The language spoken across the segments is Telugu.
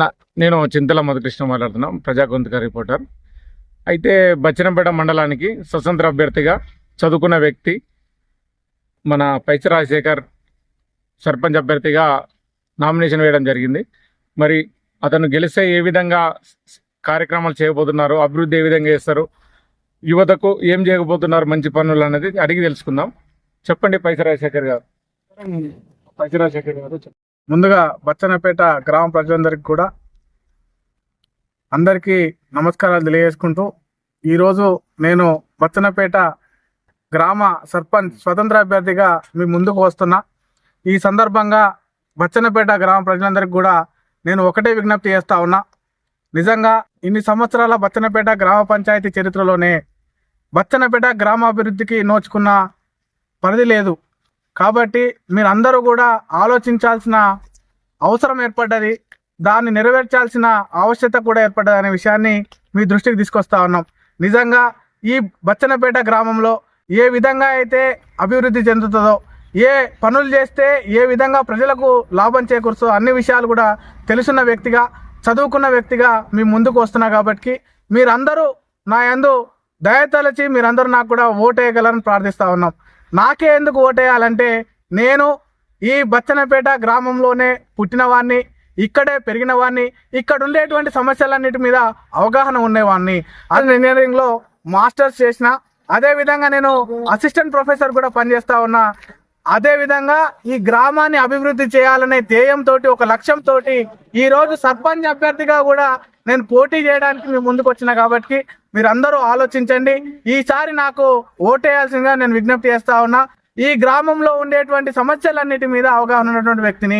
నా నేను చింతల మధుకృష్ణ మాట్లాడుతున్నాం ప్రజా గొంతుక రిపోర్టర్. అయితే బచ్చనంపేట మండలానికి స్వతంత్ర అభ్యర్థిగా చదువుకున్న వ్యక్తి మన పైచ రాజశేఖర్ సర్పంచ్ అభ్యర్థిగా నామినేషన్ వేయడం జరిగింది. మరి అతను గెలిస్తే ఏ విధంగా కార్యక్రమాలు చేయబోతున్నారు అభివృద్ధి ఏ విధంగా చేస్తారు యువతకు ఏం చేయబోతున్నారు మంచి పనులు అనేది అడిగి తెలుసుకుందాం. చెప్పండి పైస రాజశేఖర్ గారు. పైస రాజశేఖర్ గారు ముందుగా బచ్చన్నపేట గ్రామ ప్రజలందరికీ కూడా అందరికీ నమస్కారాలు తెలియజేసుకుంటూ ఈరోజు నేను బచ్చన్నపేట గ్రామ సర్పంచ్ స్వతంత్ర అభ్యర్థిగా మీ ముందుకు వస్తున్నా. ఈ సందర్భంగా బచ్చన్నపేట గ్రామ ప్రజలందరికీ కూడా నేను ఒకటే విజ్ఞప్తి చేస్తా ఉన్నా. నిజంగా ఇన్ని సంవత్సరాల బచ్చన్నపేట గ్రామ పంచాయతీ చరిత్రలోనే బచ్చన్నపేట గ్రామాభివృద్ధికి నోచుకున్న పరిధి లేదు. కాబట్టి మీరందరూ కూడా ఆలోచించాల్సిన అవసరం ఏర్పడ్డది దాన్ని నెరవేర్చాల్సిన ఆవశ్యకత కూడా ఏర్పడ్డది అనే విషయాన్ని మీ దృష్టికి తీసుకొస్తా ఉన్నాం. నిజంగా ఈ బచ్చన్నపేట గ్రామంలో ఏ విధంగా అయితే అభివృద్ధి చెందుతుందో ఏ పనులు చేస్తే ఏ విధంగా ప్రజలకు లాభం చేకూరుస్తుందో అన్ని విషయాలు కూడా తెలుసున్న వ్యక్తిగా చదువుకున్న వ్యక్తిగా మీ ముందుకు వస్తున్నా కాబట్టి మీరందరూ నా యందు దయతలచి మీరందరూ నాకు కూడా ఓటేయగలరని ప్రార్థిస్తా ఉన్నాం. నాకే ఎందుకు ఓటేయాలంటే నేను ఈ బచ్చనపేట గ్రామంలోనే పుట్టినవాడిని ఇక్కడే పెరిగిన వాడిని ఇక్కడ ఉండేటువంటి సమస్యలన్నిటి మీద అవగాహన ఉండేవాడిని అది ఇంజనీరింగ్లో మాస్టర్స్ చేసిన అదే విధంగా నేను అసిస్టెంట్ ప్రొఫెసర్ కూడా పనిచేస్తూ ఉన్నా అదే విధంగా ఈ గ్రామాన్ని అభివృద్ధి చేయాలనే ధ్యేయంతో ఒక లక్ష్యంతో ఈరోజు సర్పంచ్ అభ్యర్థిగా కూడా నేను పోటీ చేయడానికి మీ ముందుకు వచ్చిన కాబట్టి మీరందరూ ఆలోచించండి. ఈసారి నాకు ఓటేయాల్సిందిగా నేను విజ్ఞప్తి చేస్తా ఉన్నా. ఈ గ్రామంలో ఉండేటువంటి సమస్యలన్నిటి మీద అవగాహన ఉన్నటువంటి వ్యక్తిని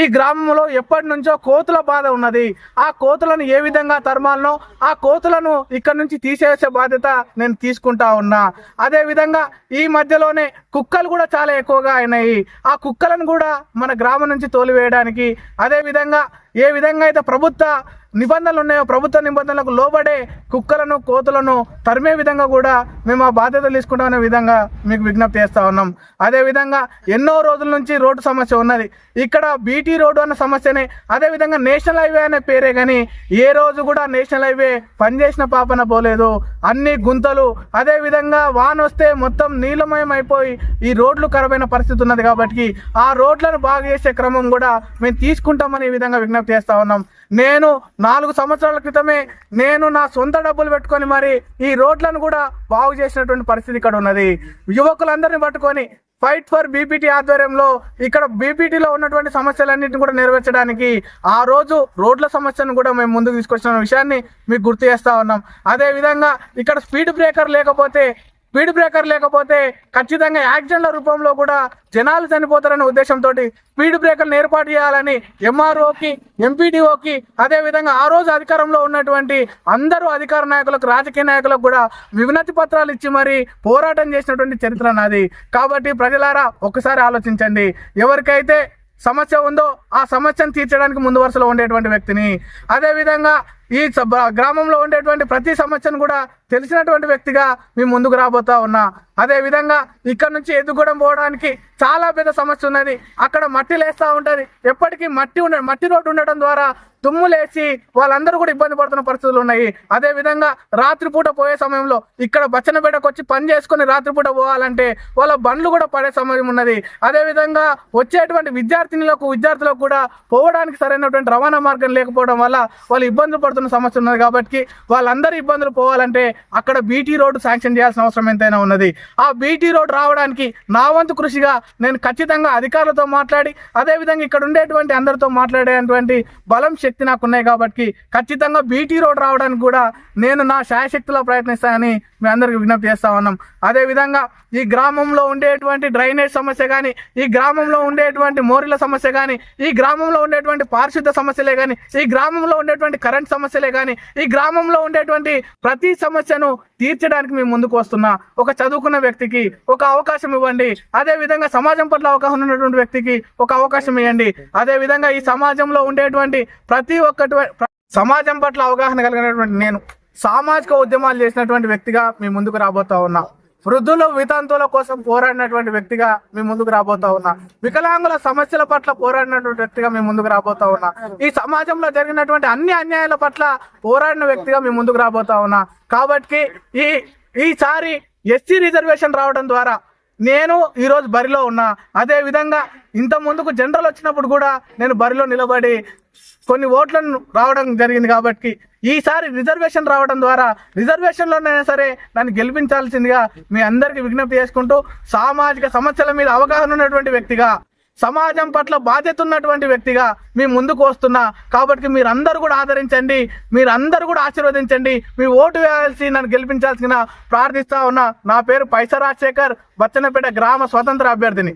ఈ గ్రామంలో ఎప్పటి నుంచో కోతుల బాధ ఉన్నది. ఆ కోతులను ఏ విధంగా తరమాలనో ఆ కోతులను ఇక్కడ నుంచి తీసేసే బాధ్యత నేను తీసుకుంటా ఉన్నా. అదే విధంగా ఈ మధ్యలోనే కుక్కలు కూడా చాలా ఎక్కువగా అయినాయి. ఆ కుక్కలను కూడా మన గ్రామం నుంచి తోలివేయడానికి అదే విధంగా ఏ విధంగా అయితే ప్రభుత్వ నిబంధనలు ఉన్నాయో ప్రభుత్వ నిబంధనలకు లోబడే కుక్కలను కోతులను తరిమే విధంగా కూడా మేము ఆ బాధ్యతలు తీసుకుంటామనే విధంగా మీకు విజ్ఞప్తి చేస్తా ఉన్నాం. అదే విధంగా ఎన్నో రోజుల నుంచి రోడ్డు సమస్య ఉన్నది. ఇక్కడ బీటీ రోడ్డు అన్న సమస్యనే అదే విధంగా నేషనల్ హైవే అనే పేరే కానీ ఏ రోజు కూడా నేషనల్ హైవే పనిచేసిన పాపన పోలేదు. అన్ని గుంతలు అదే విధంగా వస్తే మొత్తం నీలమయం అయిపోయి ఈ రోడ్లు ఖరాబైన పరిస్థితి ఉన్నది కాబట్టి ఆ రోడ్లను బాగు చేసే క్రమం కూడా మేము తీసుకుంటామని ఈ విధంగా విజ్ఞప్తి చేస్తా ఉన్నాం. నేను నాలుగు సంవత్సరాల క్రితమే నేను నా సొంత డబ్బులు పెట్టుకొని మరి ఈ రోడ్లను కూడా బాగు చేసినటువంటి పరిస్థితి ఇక్కడ ఉన్నది. యువకులందరినీ పట్టుకొని ఫైట్ ఫర్ బీపీటీ ఆధ్వర్యంలో ఇక్కడ బీపీటీలో ఉన్నటువంటి సమస్యలన్నింటినీ కూడా నెరవేర్చడానికి ఆ రోజు రోడ్ల సమస్యను కూడా మేము ముందుకు తీసుకొచ్చిన విషయాన్ని మీకు గుర్తు చేస్తూ ఉన్నాం. అదే విధంగా ఇక్కడ స్పీడ్ బ్రేకర్ లేకపోతే స్పీడ్ బ్రేకర్ లేకపోతే ఖచ్చితంగా యాక్సిడెంట్ల రూపంలో కూడా జనాలు చనిపోతారనే ఉద్దేశంతో స్పీడ్ బ్రేకర్లు ఏర్పాటు చేయాలని ఎంఆర్ఓకి ఎంపీడీఓకి అదేవిధంగా ఆ రోజు అధికారంలో ఉన్నటువంటి అందరూ అధికార నాయకులకు రాజకీయ నాయకులకు కూడా వినతి పత్రాలు ఇచ్చి మరి పోరాటం చేసినటువంటి చరిత్ర నాది. కాబట్టి ప్రజలారా ఒకసారి ఆలోచించండి. ఎవరికైతే సమస్య ఉందో ఆ సమస్యను తీర్చడానికి ముందు వరుసలో ఉండేటువంటి వ్యక్తిని అదేవిధంగా ఈ గ్రామంలో ఉండేటువంటి ప్రతి సమస్యను కూడా తెలిసినటువంటి వ్యక్తిగా మేము ముందుకు రాబోతా ఉన్నా. అదే విధంగా ఇక్కడ నుంచి ఎదుగుడం పోవడానికి చాలా పెద్ద సమస్య ఉన్నది. అక్కడ మట్టి లేస్తూ ఉంటుంది. ఎప్పటికీ మట్టి ఉండ మట్టి రోడ్డు ఉండడం ద్వారా తుమ్ములేసి వాళ్ళందరూ కూడా ఇబ్బంది పడుతున్న పరిస్థితులు ఉన్నాయి. అదే విధంగా రాత్రిపూట పోయే సమయంలో ఇక్కడ బచ్చనపేటకు వచ్చి పని చేసుకుని రాత్రిపూట పోవాలంటే వాళ్ళ బండ్లు కూడా పడే సమయం ఉన్నది. అదే విధంగా వచ్చేటువంటి విద్యార్థినులకు విద్యార్థులకు కూడా పోవడానికి సరైనటువంటి రవాణా మార్గం లేకపోవడం వల్ల వాళ్ళు ఇబ్బందులు పడుతున్న సమస్య ఉన్నది కాబట్టి వాళ్ళందరూ ఇబ్బందులు పోవాలంటే అక్కడ బీటీ రోడ్డు శాంక్షన్ చేయాల్సిన అవసరం ఎంతైనా ఉన్నది. ఆ బీటీ రోడ్ రావడానికి నా వంతు కృషిగా నేను ఖచ్చితంగా అధికారులతో మాట్లాడి అదేవిధంగా ఇక్కడ ఉండేటువంటి అందరితో మాట్లాడేటువంటి బలం శక్తి నాకు ఉన్నాయి కాబట్టి ఖచ్చితంగా బీటీ రోడ్ రావడానికి కూడా నేను నా శాయశక్తిలో ప్రయత్నిస్తానని మీ అందరికి విజ్ఞప్తి చేస్తా ఉన్నాం. అదేవిధంగా ఈ గ్రామంలో ఉండేటువంటి డ్రైనేజ్ సమస్య కానీ ఈ గ్రామంలో ఉండేటువంటి మోరీల సమస్య కానీ ఈ గ్రామంలో ఉండేటువంటి పారిశుద్ధ సమస్యలే కానీ ఈ గ్రామంలో ఉండేటువంటి కరెంట్ సమస్య సమస్యలే కానీ ఈ గ్రామంలో ఉండేటువంటి ప్రతి సమస్యను తీర్చడానికి మేము ముందుకు వస్తున్నా. ఒక చదువుకున్న వ్యక్తికి ఒక అవకాశం ఇవ్వండి. అదే విధంగా సమాజం పట్ల అవగాహన ఉన్నటువంటి వ్యక్తికి ఒక అవకాశం ఇవ్వండి. అదే విధంగా ఈ సమాజంలో ఉండేటువంటి ప్రతి ఒక్కటి సమాజం పట్ల అవగాహన కలిగినటువంటి నేను సామాజిక ఉద్యమాలు చేసినటువంటి వ్యక్తిగా మీ ముందుకు రాబోతా ఉన్నా. వృద్ధులు వితంతువుల కోసం పోరాడినటువంటి వ్యక్తిగా మీ ముందుకు రాబోతా ఉన్నా. వికలాంగుల సమస్యల పట్ల పోరాడినటువంటి వ్యక్తిగా మీ ముందుకు రాబోతా ఉన్నా. ఈ సమాజంలో జరిగినటువంటి అన్ని అన్యాయాల పట్ల పోరాడిన వ్యక్తిగా మీ ముందుకు రాబోతా ఉన్నా. కాబట్టి ఈ ఈసారి ఎస్సీ రిజర్వేషన్ రావడం ద్వారా నేను ఈరోజు బరిలో ఉన్నా. అదే విధంగా ఇంత ముందుకు జనరల్ వచ్చినప్పుడు కూడా నేను బరిలో నిలబడి కొన్ని ఓట్లను రావడం జరిగింది కాబట్టి ఈసారి రిజర్వేషన్ రావడం ద్వారా రిజర్వేషన్లోనైనా సరే నన్ను గెలిపించాల్సిందిగా మీ అందరికీ విజ్ఞప్తి చేసుకుంటూ సామాజిక సమస్యల మీద అవగాహన ఉన్నటువంటి వ్యక్తిగా సమాజం పట్ల బాధ్యత ఉన్నటువంటి వ్యక్తిగా మీ ముందుకు వస్తున్నా. కాబట్టి మీరందరూ కూడా ఆదరించండి మీరందరూ కూడా ఆశీర్వదించండి. మీ ఓటు వేయాల్సి నన్ను గెలిపించాల్సిన ప్రార్థిస్తా ఉన్నా. నా పేరు పైస రాజశేఖర్ బచ్చనపేట గ్రామ స్వతంత్ర అభ్యర్థిని.